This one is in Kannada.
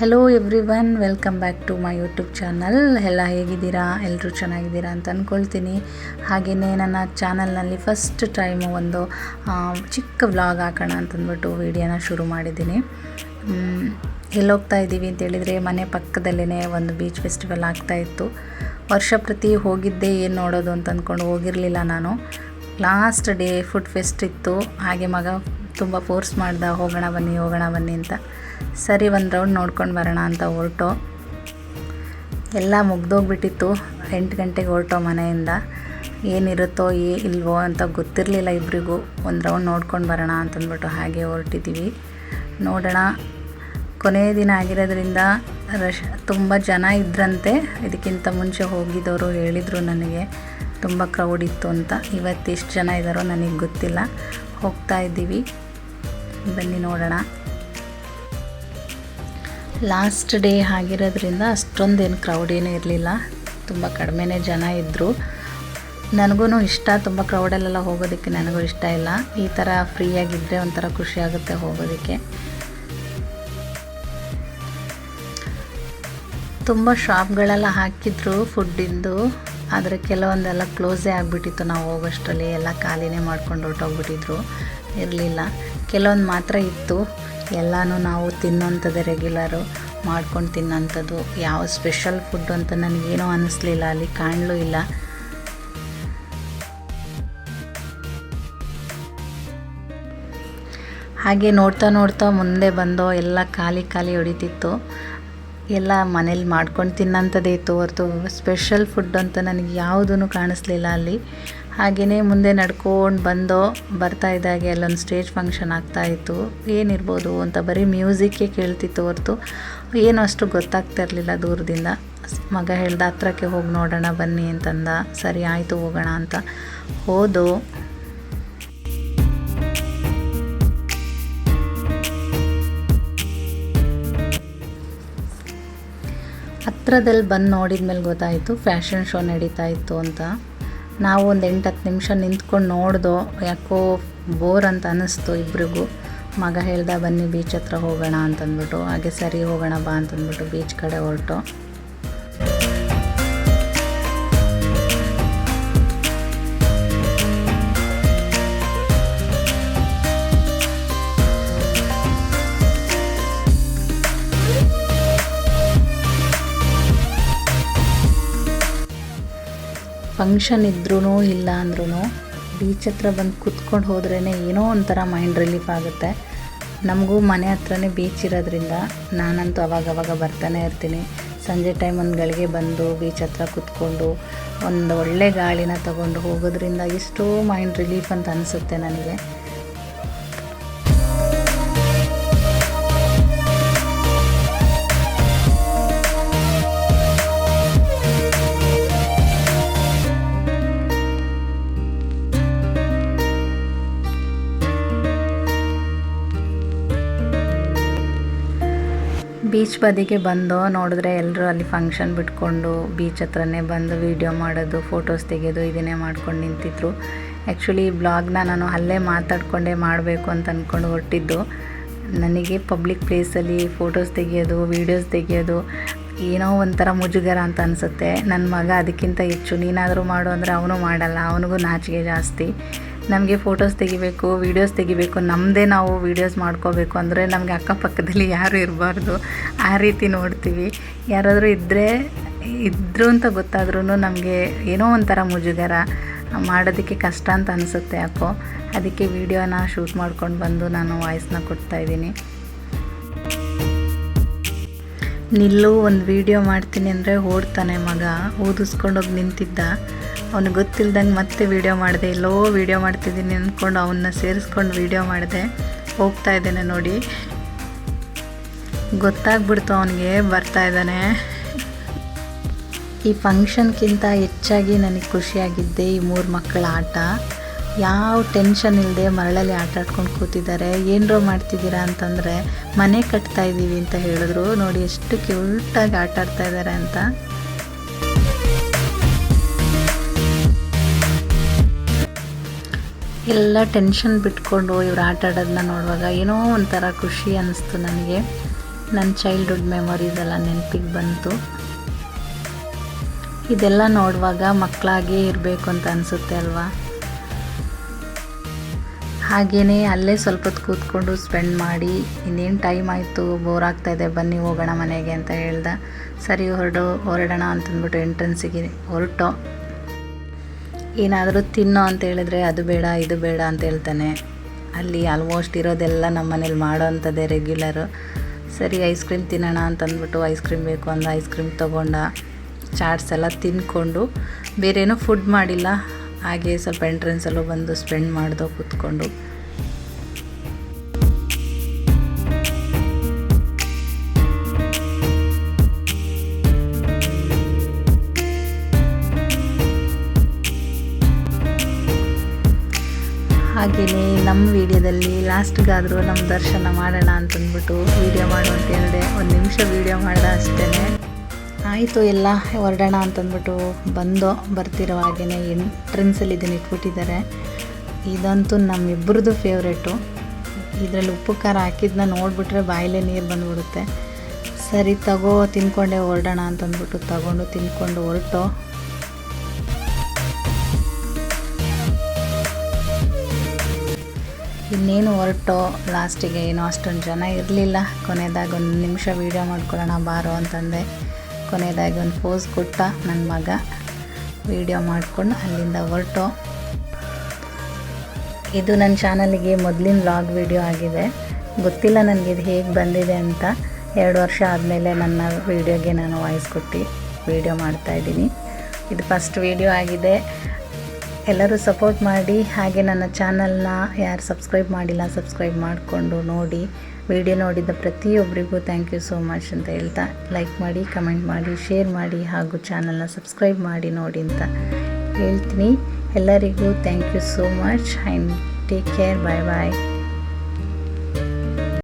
Hello everyone welcome back to my YouTube channel ಎಲ್ಲ ಹೇಗಿದ್ದೀರಾ? ಎಲ್ಲರೂ ಚೆನ್ನಾಗಿದ್ದೀರಾ ಅಂತ ಅಂದ್ಕೊಳ್ತೀನಿ ಹಾಗೆಯೇ ನನ್ನ ಚಾನಲ್ನಲ್ಲಿ ಫಸ್ಟ್ ಟೈಮು ಒಂದು ಚಿಕ್ಕ ವ್ಲಾಗ್ ಹಾಕೋಣ ಅಂತಂದ್ಬಿಟ್ಟು ವೀಡಿಯೋನ ಶುರು ಮಾಡಿದ್ದೀನಿ. ಎಲ್ಲೋಗ್ತಾ ಇದ್ದೀವಿ ಅಂತೇಳಿದರೆ ಮನೆ ಪಕ್ಕದಲ್ಲೇ ಒಂದು ಬೀಚ್ ಫೆಸ್ಟಿವಲ್ ಆಗ್ತಾಯಿತ್ತು ವರ್ಷ ಪ್ರತಿ ಹೋಗಿದ್ದೆ ಏನು ನೋಡೋದು ಅಂತ ಅಂದ್ಕೊಂಡು ಹೋಗಿರಲಿಲ್ಲ ನಾನು. ಲಾಸ್ಟ್ ಡೇ ಫುಡ್ ಫೆಸ್ಟ್ ಇತ್ತು. ಹಾಗೆ ಮಗ ತುಂಬ ಫೋರ್ಸ್ ಮಾಡ್ದ, ಹೋಗೋಣ ಬನ್ನಿ ಹೋಗೋಣ ಬನ್ನಿ ಅಂತ. ಸರಿ, ಒಂದು ರೌಂಡ್ ನೋಡ್ಕೊಂಡು ಬರೋಣ ಅಂತ ಹೊರಟು. ಎಲ್ಲ ಮುಗ್ದೋಗ್ಬಿಟ್ಟಿತ್ತು. ಎಂಟು ಗಂಟೆಗೆ ಹೊರಟೋ ಮನೆಯಿಂದ. ಏನಿರುತ್ತೋ, ಏ ಇಲ್ವೋ ಅಂತ ಗೊತ್ತಿರಲಿಲ್ಲ ಇಬ್ಬರಿಗೂ ಒಂದು ರೌಂಡ್ ನೋಡ್ಕೊಂಡು ಬರೋಣ ಅಂತಂದ್ಬಿಟ್ಟು ಹಾಗೆ ಹೊರಟಿದ್ದೀವಿ ನೋಡೋಣ. ಕೊನೆಯ ದಿನ ಆಗಿರೋದ್ರಿಂದ ರಶ್, ತುಂಬ ಜನ ಇದ್ರಂತೆ. ಇದಕ್ಕಿಂತ ಮುಂಚೆ ಹೋಗಿದ್ದವರು ಹೇಳಿದರು ನನಗೆ. ತುಂಬ ಕ್ರೌಡ್ ಇತ್ತು ಅಂತ. ಇವತ್ತು ಎಷ್ಟು ಜನ ಇದ್ದಾರೋ ನನಗೆ ಗೊತ್ತಿಲ್ಲ. ಹೋಗ್ತಾ ಇದ್ದೀವಿ. ಬನ್ನಿ ನೋಡೋಣ. ಲಾಸ್ಟ್ ಡೇ ಆಗಿರೋದ್ರಿಂದ ಅಷ್ಟೊಂದೇನು ಕ್ರೌಡ್ ಏನೂ ಇರಲಿಲ್ಲ. ತುಂಬ ಕಡಿಮೆನೇ ಜನ ಇದ್ದರು ನನಗೂ ಇಷ್ಟ, ತುಂಬ ಕ್ರೌಡಲ್ಲೆಲ್ಲ ಹೋಗೋದಕ್ಕೆ ನನಗೂ ಇಷ್ಟ ಇಲ್ಲ. ಈ ಥರ ಫ್ರೀಯಾಗಿದ್ದರೆ ಒಂಥರ ಖುಷಿ ಆಗುತ್ತೆ ಹೋಗೋದಕ್ಕೆ. ತುಂಬ ಶಾಪ್ಗಳೆಲ್ಲ ಹಾಕಿದ್ರು ಫುಡ್ಡಿಂದು ಆದರೆ ಕೆಲವೊಂದೆಲ್ಲ ಕ್ಲೋಸೇ ಆಗಿಬಿಟ್ಟಿತ್ತು. ನಾವು ಹೋಗೋಷ್ಟರಲ್ಲಿ ಎಲ್ಲ ಖಾಲಿನೇ ಮಾಡ್ಕೊಂಡು ಹೊರಟೋಗ್ಬಿಟ್ಟಿದ್ರು. ಇರಲಿಲ್ಲ. ಕೆಲವೊಂದು ಮಾತ್ರ ಇತ್ತು. ಎಲ್ಲನೂ ನಾವು ತಿನ್ನೋಂಥದ್ದೇ ರೆಗ್ಯುಲರು ಮಾಡ್ಕೊಂಡು ತಿನ್ನೋಂಥದ್ದು. ಯಾವ ಸ್ಪೆಷಲ್ ಫುಡ್ ಅಂತ ನನಗೇನೂ ಅನ್ನಿಸ್ಲಿಲ್ಲ ಅಲ್ಲಿ ಕಾಣಲೂ ಇಲ್ಲ. ಹಾಗೆ ನೋಡ್ತಾ ನೋಡ್ತಾ ಮುಂದೆ ಬಂದೋ ಎಲ್ಲ ಖಾಲಿ ಖಾಲಿ ಹೊಡಿತಿತ್ತು. ಎಲ್ಲ ಮನೇಲಿ ಮಾಡ್ಕೊಂಡು ತಿನ್ನೋಂಥದ್ದೇ ಇತ್ತು ಹೊರತು ಸ್ಪೆಷಲ್ ಫುಡ್ ಅಂತ ನನಗೆ ಯಾವುದೂ ಕಾಣಿಸ್ಲಿಲ್ಲ ಅಲ್ಲಿ. ಹಾಗೆಯೇ ಮುಂದೆ ನಡ್ಕೊಂಡು ಬಂದೋ ಬರ್ತಾ ಇದ್ದಾಗೆ ಅಲ್ಲೊಂದು ಸ್ಟೇಜ್ ಫಂಕ್ಷನ್ ಆಗ್ತಾಯಿತ್ತು ಏನಿರ್ಬೋದು ಅಂತ ಬರೀ ಮ್ಯೂಸಿಕ್ಕೇ ಕೇಳ್ತಿತ್ತು ಹೊರತು ಏನು ಅಷ್ಟು ಗೊತ್ತಾಗ್ತಾ ಇರಲಿಲ್ಲ ದೂರದಿಂದ. ಮಗ ಹೇಳ್ದ ಹತ್ರಕ್ಕೆ ಹೋಗಿ ನೋಡೋಣ ಬನ್ನಿ ಅಂತಂದ. ಸರಿ, ಆಯಿತು ಹೋಗೋಣ ಅಂತ. ಹೋದು. ಹತ್ರದಲ್ಲಿ ಬಂದು ನೋಡಿದ ಮೇಲೆ ಗೊತ್ತಾಯಿತು, ಫ್ಯಾಷನ್ ಶೋ ನಡೀತಾ ಇತ್ತು ಅಂತ. ನಾವು ಒಂದು ಎಂಟು ಹತ್ತು ನಿಮಿಷ ನಿಂತ್ಕೊಂಡು ನೋಡ್ದೋ, ಯಾಕೋ ಬೋರ್ ಅಂತ ಅನ್ನಿಸ್ತು ಇಬ್ರಿಗೂ. ಮಗ ಹೇಳ್ದ, ಬನ್ನಿ ಬೀಚ್ ಹತ್ರ ಹೋಗೋಣ ಅಂತಂದ್ಬಿಟ್ಟು. ಹಾಗೆ ಸರಿ ಹೋಗೋಣ ಬಾ ಅಂತಂದ್ಬಿಟ್ಟು ಬೀಚ್ ಕಡೆ ಹೊರಟು. ಫಂಕ್ಷನ್ ಇದ್ರೂ ಇಲ್ಲ ಅಂದ್ರೂ ಬೀಚ್ ಹತ್ರ ಬಂದು ಕುತ್ಕೊಂಡು ಹೋದ್ರೇ ಏನೋ ಒಂಥರ ಮೈಂಡ್ ರಿಲೀಫ್ ಆಗುತ್ತೆ. ನಮಗೂ ಮನೆ ಹತ್ರನೇ ಬೀಚ್ ಇರೋದ್ರಿಂದ ನಾನಂತೂ ಅವಾಗವಾಗ ಬರ್ತಾನೆ ಇರ್ತೀನಿ. ಸಂಜೆ ಟೈಮ್ ಒಂದು ಗಳಿಗೆ ಬಂದು ಬೀಚ್ ಹತ್ರ ಕುತ್ಕೊಂಡು ಒಂದು ಒಳ್ಳೆ ಗಾಳಿನ ತಗೊಂಡು ಹೋಗೋದ್ರಿಂದ ಎಷ್ಟೋ ಮೈಂಡ್ ರಿಲೀಫ್ ಅಂತ ಅನಿಸುತ್ತೆ ನನಗೆ. ಬೀಚ್ ಬದಿಗೆ ಬಂದು ನೋಡಿದ್ರೆ ಎಲ್ಲರೂ ಅಲ್ಲಿ ಫಂಕ್ಷನ್ ಬಿಟ್ಕೊಂಡು ಬೀಚ್ ಹತ್ರನೇ ಬಂದು ವೀಡಿಯೋ ಮಾಡೋದು ಫೋಟೋಸ್ ತೆಗೆಯೋದು ಇದನ್ನೇ ಮಾಡ್ಕೊಂಡು ನಿಂತಿದ್ರು. ಆ್ಯಕ್ಚುಲಿ ಬ್ಲಾಗ್ನ ನಾನು ಅಲ್ಲೇ ಮಾತಾಡ್ಕೊಂಡೇ ಮಾಡಬೇಕು ಅಂತ ಅಂದ್ಕೊಂಡು ಹೊರಟಿದ್ದು. ನನಗೆ ಪಬ್ಲಿಕ್ ಪ್ಲೇಸಲ್ಲಿ ಫೋಟೋಸ್ ತೆಗೆಯೋದು ವೀಡಿಯೋಸ್ ತೆಗೆಯೋದು ಏನೋ ಒಂಥರ ಮುಜುಗರ ಅಂತ ಅನಿಸುತ್ತೆ. ನನ್ನ ಮಗ ಅದಕ್ಕಿಂತ ಹೆಚ್ಚು ನೀನಾದರೂ ಮಾಡು ಅಂದರೆ ಅವನು ಮಾಡಲ್ಲ, ಅವನಿಗೂ ನಾಚಿಕೆ ಜಾಸ್ತಿ. ನಮಗೆ ಫೋಟೋಸ್ ತೆಗಿಬೇಕು ವೀಡಿಯೋಸ್ ತೆಗಿಬೇಕು ನಮ್ಮದೇ ನಾವು ವೀಡಿಯೋಸ್ ಮಾಡ್ಕೋಬೇಕು ಅಂದರೆ ನಮಗೆ ಅಕ್ಕಪಕ್ಕದಲ್ಲಿ ಯಾರು ಇರಬಾರ್ದು. ಆ ರೀತಿ ನೋಡ್ತೀವಿ. ಯಾರಾದರೂ ಇದ್ದರೆ ಇದ್ದರು ಅಂತ ಗೊತ್ತಾದ್ರೂ ನಮಗೆ ಏನೋ ಒಂಥರ ಮುಜುಗರ, ಮಾಡೋದಕ್ಕೆ ಕಷ್ಟ ಅಂತ ಅನಿಸುತ್ತೆ ಯಾಕೋ. ಅದಕ್ಕೆ ವೀಡಿಯೋನ ಶೂಟ್ ಮಾಡ್ಕೊಂಡು ಬಂದು ನಾನು ವಾಯ್ಸ್ನ ಕೊಡ್ತಾಯಿದ್ದೀನಿ ನಿಲ್ಲು ಒಂದು ವಿಡಿಯೋ ಮಾಡ್ತೀನಿ ಅಂದರೆ ಓಡ್ತಾನೆ ಮಗ. ಓದಿಸ್ಕೊಂಡೋಗಿ ನಿಂತಿದ್ದ. ಅವನಿಗೆ ಗೊತ್ತಿಲ್ದಂಗೆ ಮತ್ತೆ ವೀಡಿಯೋ ಮಾಡಿದೆ. ಎಲ್ಲೋ ವೀಡಿಯೋ ಮಾಡ್ತಿದ್ದೀನಿ ಅಂದ್ಕೊಂಡು ಅವನ್ನ ಸೇರಿಸ್ಕೊಂಡು ವೀಡಿಯೋ ಮಾಡಿದೆ. ಹೋಗ್ತಾ ಇದ್ದೇನೆ ನೋಡಿ. ಗೊತ್ತಾಗ್ಬಿಡ್ತು ಅವನಿಗೆ. ಬರ್ತಾ ಇದ್ದಾನೆ. ಈ ಫಂಕ್ಷನ್ಗಿಂತ ಹೆಚ್ಚಾಗಿ ನನಗೆ ಖುಷಿಯಾಗಿದ್ದೆ ಈ ಮೂರು ಮಕ್ಕಳ ಆಟ. ಯಾವ ಟೆನ್ಷನ್ ಇಲ್ಲದೆ ಮರಳಲ್ಲಿ ಆಟ ಆಡ್ಕೊಂಡು ಕೂತಿದ್ದಾರೆ, ಏನರೋ ಮಾಡ್ತಿದ್ದೀರಾ ಅಂತಂದರೆ, ಮನೆ ಕಟ್ತಾ ಇದ್ದೀವಿ ಅಂತ ಹೇಳಿದ್ರು. ನೋಡಿ ಎಷ್ಟು ಕ್ಯೂಟಾಗಿ ಆಟ ಆಡ್ತಾ ಇದ್ದಾರೆ ಅಂತ. ಎಲ್ಲ ಟೆನ್ಷನ್ ಬಿಟ್ಕೊಂಡು ಇವ್ರು ಆಟ ಆಡೋದನ್ನ ನೋಡುವಾಗ ಏನೋ ಒಂಥರ ಖುಷಿ ಅನ್ನಿಸ್ತು ನನಗೆ. ನನ್ನ ಚೈಲ್ಡ್ಹುಡ್ ಮೆಮೊರೀಸ್ ಎಲ್ಲ ನೆನಪಿಗೆ ಬಂತು. ಇದೆಲ್ಲ ನೋಡುವಾಗ ಮಕ್ಕಳಾಗೇ ಇರಬೇಕು ಅಂತ ಅನಿಸುತ್ತೆ ಅಲ್ವಾ? ಹಾಗೆಯೇ ಅಲ್ಲೇ ಸ್ವಲ್ಪ ಹೊತ್ತು ಕೂತ್ಕೊಂಡು ಸ್ಪೆಂಡ್ ಮಾಡಿ ಇನ್ನೇನು ಟೈಮ್ ಆಯಿತು? ಬೋರ್ ಆಗ್ತಾಯಿದೆ ಬನ್ನಿ, ಹೋಗೋಣ ಮನೆಗೆ ಅಂತ ಹೇಳ್ದ. ಸರಿ, ಹೊರಡು, ಹೊರಡೋಣ ಅಂತಂದ್ಬಿಟ್ಟು ಎಂಟ್ರೆನ್ಸಿಗೆ ಹೊರಟು. ಏನಾದರೂ ತಿನ್ನೋ ಅಂತ ಹೇಳಿದ್ರೆ ಅದು ಬೇಡ, ಇದು ಬೇಡ ಅಂತ ಹೇಳ್ತಾನೆ. ಅಲ್ಲಿ ಆಲ್ಮೋಸ್ಟ್ ಇರೋದೆಲ್ಲ ನಮ್ಮ ಮನೇಲಿ ಮಾಡೋ ಅಂಥದ್ದೇ ರೆಗ್ಯುಲರು ಸರಿ ಐಸ್ ಕ್ರೀಮ್ ತಿನ್ನೋಣ ಅಂತಂದ್ಬಿಟ್ಟು ಐಸ್ ಕ್ರೀಮ್ ಬೇಕು ಅಂದ. ಐಸ್ ಕ್ರೀಮ್ ತೊಗೊಂಡ ಚಾಟ್ಸ್ ಎಲ್ಲ ತಿಂದ್ಕೊಂಡು ಬೇರೇನೂ ಫುಡ್ ಮಾಡಿಲ್ಲ. ಹಾಗೆ ಸ್ವಲ್ಪ ಎಂಟ್ರೆನ್ಸಲ್ಲೂ ಬಂದು ಸ್ಪೆಂಡ್ ಮಾಡ್ದೋ ಕೂತ್ಕೊಂಡು. ಹಾಗೆಯೇ ನಮ್ಮ ವೀಡಿಯೋದಲ್ಲಿ ಲಾಸ್ಟ್ಗಾದರೂ ನಮ್ಮ ದರ್ಶನ ಮಾಡೋಣ ಅಂತಂದ್ಬಿಟ್ಟು ವೀಡಿಯೋ ಮಾಡು ಅಂತ ಹೇಳಿದೆ. ಒಂದು ನಿಮಿಷ ವೀಡಿಯೋ ಮಾಡಿದ ಅಷ್ಟೇ ಆಯಿತು ಎಲ್ಲ, ಹೊರಡೋಣ ಅಂತಂದ್ಬಿಟ್ಟು ಬಂದು ಬರ್ತಿರೋ ಹಾಗೆಯೇ ಎಂಟ್ರೆನ್ಸಲ್ಲಿ ಇದನ್ನು ಇಟ್ಬಿಟ್ಟಿದ್ದಾರೆ. ಇದಂತೂ ನಮ್ಮಿಬ್ಬರದ್ದು ಫೇವ್ರೇಟು ಇದರಲ್ಲಿ ಉಪ್ಪು, ಖಾರ ಹಾಕಿದ್ನ ನೋಡಿಬಿಟ್ರೆ ಬಾಯಲ್ಲೇ ನೀರು ಬಂದುಬಿಡುತ್ತೆ. ಸರಿ, ತಗೋ, ತಿನ್ಕೊಂಡೆ, ಹೊರಡೋಣ ಅಂತಂದ್ಬಿಟ್ಟು ತಗೊಂಡು ತಿನ್ಕೊಂಡು ಹೊರಟೋ. ಇನ್ನೇನು ಹೊರಟೋ ಲಾಸ್ಟಿಗೆ ಏನೋ ಅಷ್ಟೊಂದು ಜನ ಇರಲಿಲ್ಲ. ಕೊನೆಯದಾಗ ಒಂದು ನಿಮಿಷ ವೀಡಿಯೋ ಮಾಡ್ಕೊಳ್ಳೋಣ, ಬಾರೋ ಅಂತಂದೆ. ಕೊನೆಯದಾಗಿ ಒಂದು ಪೋಸ್ ಕೊಟ್ಟ ನನ್ನ ಮಗ. ವೀಡಿಯೋ ಮಾಡಿಕೊಂಡು ಅಲ್ಲಿಂದ ಹೊರಟು. ಇದು ನನ್ನ ಚಾನಲಿಗೆ ಮೊದಲಿನ ವ್ಲಾಗ್ ವೀಡಿಯೋ ಆಗಿದೆ. ಗೊತ್ತಿಲ್ಲ ನನಗೆ ಇದು ಹೇಗೆ ಬಂದಿದೆ ಅಂತ. ಎರಡು ವರ್ಷ ಆದಮೇಲೆ ನನ್ನ ವೀಡಿಯೋಗೆ ನಾನು ವಾಯ್ಸ್ ಕೊಟ್ಟು ವೀಡಿಯೋ ಮಾಡ್ತಾಯಿದ್ದೀನಿ ಇದು ಫಸ್ಟ್ ವೀಡಿಯೋ ಆಗಿದೆ. ಎಲ್ಲರೂ ಸಪೋರ್ಟ್ ಮಾಡಿ. ಹಾಗೆ ನನ್ನ ಚಾನಲ್ನ ಯಾರು ಸಬ್ಸ್ಕ್ರೈಬ್ ಮಾಡಿಲ್ಲ ಸಬ್ಸ್ಕ್ರೈಬ್ ಮಾಡಿಕೊಂಡು ನೋಡಿ. ವಿಡಿಯೋ ನೋಡಿದ ಪ್ರತಿಯೊಬ್ಬರಿಗೂ ಥ್ಯಾಂಕ್ ಯು ಸೋ ಮಚ್ ಅಂತ ಹೇಳ್ತಾ ಲೈಕ್ ಮಾಡಿ ಕಮೆಂಟ್ ಮಾಡಿ ಶೇರ್ ಮಾಡಿ ಹಾಗೂ ಚಾನಲ್ನ ಸಬ್ಸ್ಕ್ರೈಬ್ ಮಾಡಿ ನೋಡಿ ಅಂತ ಹೇಳ್ತೀನಿ. ಎಲ್ಲರಿಗೂ thank you so much and take care bye bye